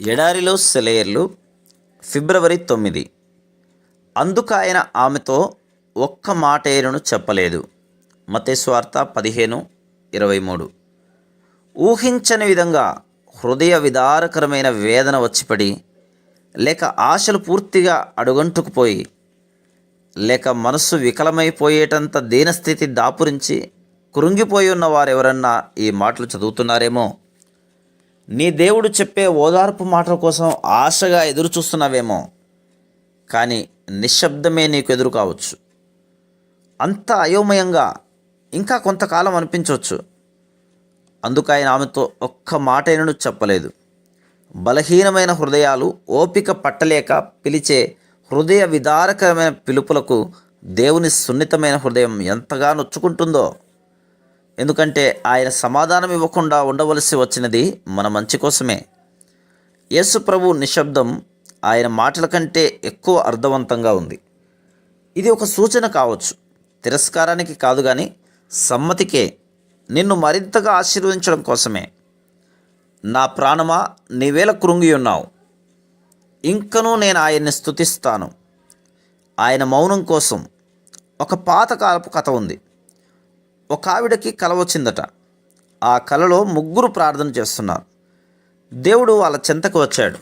ఎడారిలో సెలయర్లు ఫిబ్రవరి తొమ్మిది. అందుకు ఆయన ఆమెతో ఒక్క మాటేరును చెప్పలేదు. మతేశ్వార్త పదిహేను ఇరవై మూడు. ఊహించని విధంగా హృదయ విదారకరమైన వేదన వచ్చిపడి లేక ఆశలు పూర్తిగా అడుగంటుకుపోయి లేక మనస్సు వికలమైపోయేటంత దీనస్థితి దాపురించి కృంగిపోయి ఉన్న వారెవరన్నా ఈ మాటలు చదువుతున్నారేమో? నీ దేవుడు చెప్పే ఓదార్పు మాటల కోసం ఆశగా ఎదురు చూస్తున్నావేమో కానీ నిశ్శబ్దమే నీకు ఎదురు కావచ్చు. అంత అయోమయంగా ఇంకా కొంతకాలం అనిపించవచ్చు. అందుకు ఆయన ఆమెతో ఒక్క మాటైనను చెప్పలేదు. బలహీనమైన హృదయాలు ఓపిక పట్టలేక పిలిచే హృదయ విదారకరమైన పిలుపులకు దేవుని సున్నితమైన హృదయం ఎంతగా నొచ్చుకుంటుందో ఎందుకంటే ఆయన సమాధానం ఇవ్వకుండా ఉండవలసి వచ్చినది మన మంచి కోసమే. యేసు ప్రభు నిశ్శబ్దం ఆయన మాటల కంటే ఎక్కువ అర్థవంతంగా ఉంది. ఇది ఒక సూచన కావచ్చు. తిరస్కారానికి కాదు కానీ సమ్మతికే. నిన్ను మరింతగా ఆశీర్వదించడం కోసమే. నా ప్రాణమా నీవేళ కృంగి ఉన్నావు. ఇంకనూ నేను ఆయన్ని స్తుతిస్తాను. ఆయన మౌనం కోసం ఒక పాతకాలపు కథ ఉంది. ఒక ఆవిడకి కల వచ్చిందట. ఆ కలలో ముగ్గురు ప్రార్థన చేస్తున్నారు. దేవుడు వాళ్ళ చెంతకు వచ్చాడు.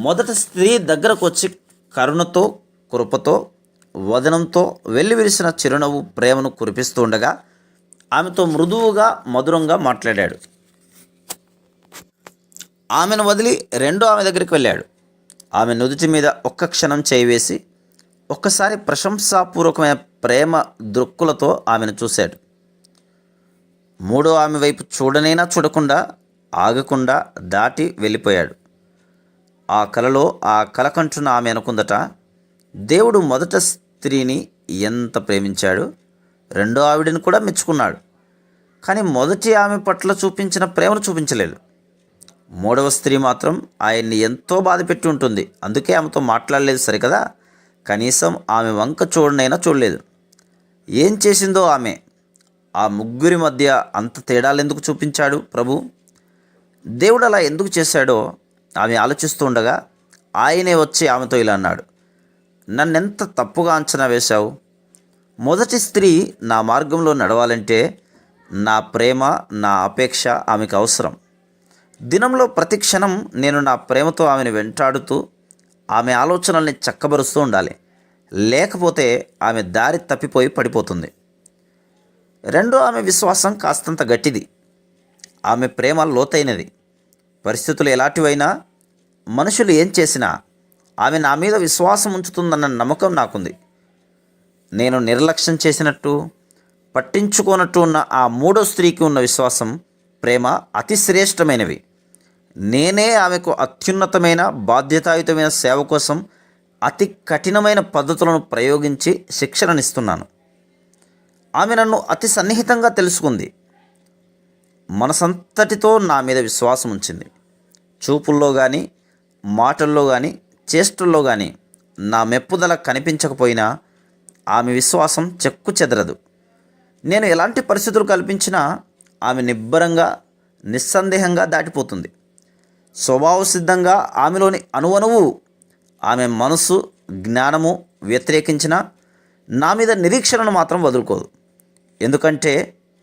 మొదట స్త్రీ దగ్గరకు వచ్చి కరుణతో కృపతో వదనంతో వెల్లివిరిసిన చిరునవ్వు ప్రేమను కురిపిస్తూ ఉండగా ఆమెతో మృదువుగా మధురంగా మాట్లాడాడు. ఆమెను వదిలి రెండో ఆమె దగ్గరికి వెళ్ళాడు. ఆమె నుదుటి మీద ఒక్క క్షణం చేయి వేసి ఒక్కసారి ప్రశంసాపూర్వకమైన ప్రేమ దృక్కులతో ఆమెను చూశాడు. మూడో ఆమె వైపు చూడనైనా చూడకుండా ఆగకుండా దాటి వెళ్ళిపోయాడు. ఆ కలలో ఆ కలకంటున్న ఆమె అనుకుందట దేవుడు మొదట స్త్రీని ఎంత ప్రేమించాడు? రెండో ఆవిడని కూడా మెచ్చుకున్నాడు. కానీ మొదటి ఆమె పట్ల చూపించిన ప్రేమను చూపించలేదు. మూడవ స్త్రీ మాత్రం ఆయన్ని ఎంతో బాధ పెట్టి ఉంటుంది. అందుకే ఆమెతో మాట్లాడలేదు సరికదా? కనీసం ఆమె వంక చూడనైనా చూడలేదు. ఏం చేసిందో ఆమె? ఆ ముగ్గురి మధ్య అంత తేడాలు ఎందుకు చూపించాడు ప్రభు? దేవుడు అలా ఎందుకు చేశాడో ఆమె ఆలోచిస్తూ ఉండగా ఆయనే వచ్చి ఆమెతో ఇలా అన్నాడు నన్నెంత తప్పుగా అంచనా వేశావు? మొదటి స్త్రీ నా మార్గంలో నడవాలంటే నా ప్రేమ నా అపేక్ష ఆమెకు అవసరం. దినంలో ప్రతి క్షణం నేను నా ప్రేమతో ఆమెను వెంటాడుతూ ఆమె ఆలోచనల్ని చక్కబరుస్తూ ఉండాలి. లేకపోతే ఆమె దారి తప్పిపోయి పడిపోతుంది. రెండో ఆమె విశ్వాసం కాస్తంత గట్టిది. ఆమె ప్రేమ లోతైనది. పరిస్థితులు ఎలాంటివైనా మనుషులు ఏం చేసినా ఆమె నా మీద విశ్వాసం ఉంచుతుందన్న నమ్మకం నాకుంది. నేను నిర్లక్ష్యం చేసినట్టు పట్టించుకోనట్టు ఉన్న ఆ మూడో స్త్రీకి ఉన్న విశ్వాసం ప్రేమ అతి శ్రేష్టమైనవి. నేనే ఆమెకు అత్యున్నతమైన బాధ్యతాయుతమైన సేవ కోసం అతి కఠినమైన పద్ధతులను ప్రయోగించి శిక్షణనిస్తున్నాను. ఆమె నన్ను అతి సన్నిహితంగా తెలుసుకుంది. మనసంతటితో నా మీద విశ్వాసం ఉంచింది. చూపుల్లో కానీ మాటల్లో కానీ చేష్టల్లో కానీ నా మెప్పుదల కనిపించకపోయినా ఆమె విశ్వాసం చెక్కు చెదరదు. నేను ఎలాంటి పరిస్థితులు కల్పించినా ఆమె నిబ్బరంగా నిస్సందేహంగా దాటిపోతుంది. స్వభావసిద్ధంగా ఆమెలోని అణువణువు ఆమె మనసు జ్ఞానము వ్యతిరేకించిన నా మీద నిరీక్షణను మాత్రం వదులుకోదు. ఎందుకంటే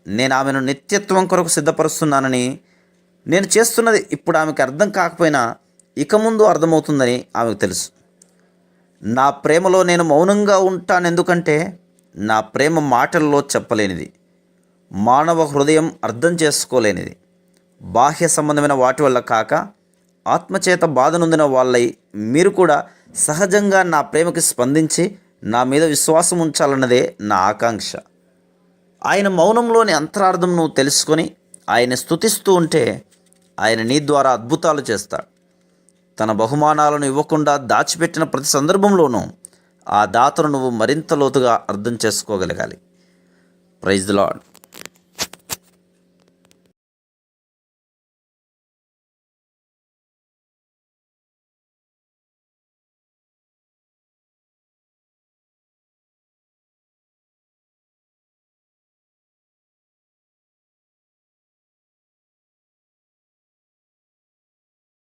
నేను ఆమెను నిత్యత్వం కొరకు సిద్ధపరుస్తున్నానని నేను చేస్తున్నది ఇప్పుడు ఆమెకు అర్థం కాకపోయినా ఇక ముందు అర్థమవుతుందని ఆమెకు తెలుసు. నా ప్రేమలో నేను మౌనంగా ఉంటాను ఎందుకంటే నా ప్రేమ మాటల్లో చెప్పలేనిది. మానవ హృదయం అర్థం చేసుకోలేనిది. బాహ్య సంబంధమైన వాటి వల్ల కాక ఆత్మచేత బాధనుందిన వాళ్ళై మీరు కూడా సహజంగా నా ప్రేమకి స్పందించి నా మీద విశ్వాసం ఉంచాలన్నదే నా ఆకాంక్ష. ఆయన మౌనంలోని అంతరార్థం నువ్వు తెలుసుకొని ఆయన స్తుతిస్తూ ఉంటే ఆయన నీ ద్వారా అద్భుతాలు చేస్తాడు. తన బహుమానాలను ఇవ్వకుండా దాచిపెట్టిన ప్రతి సందర్భంలోనూ ఆ దాతను నువ్వు మరింత లోతుగా అర్థం చేసుకోగలగాలి. Praise lord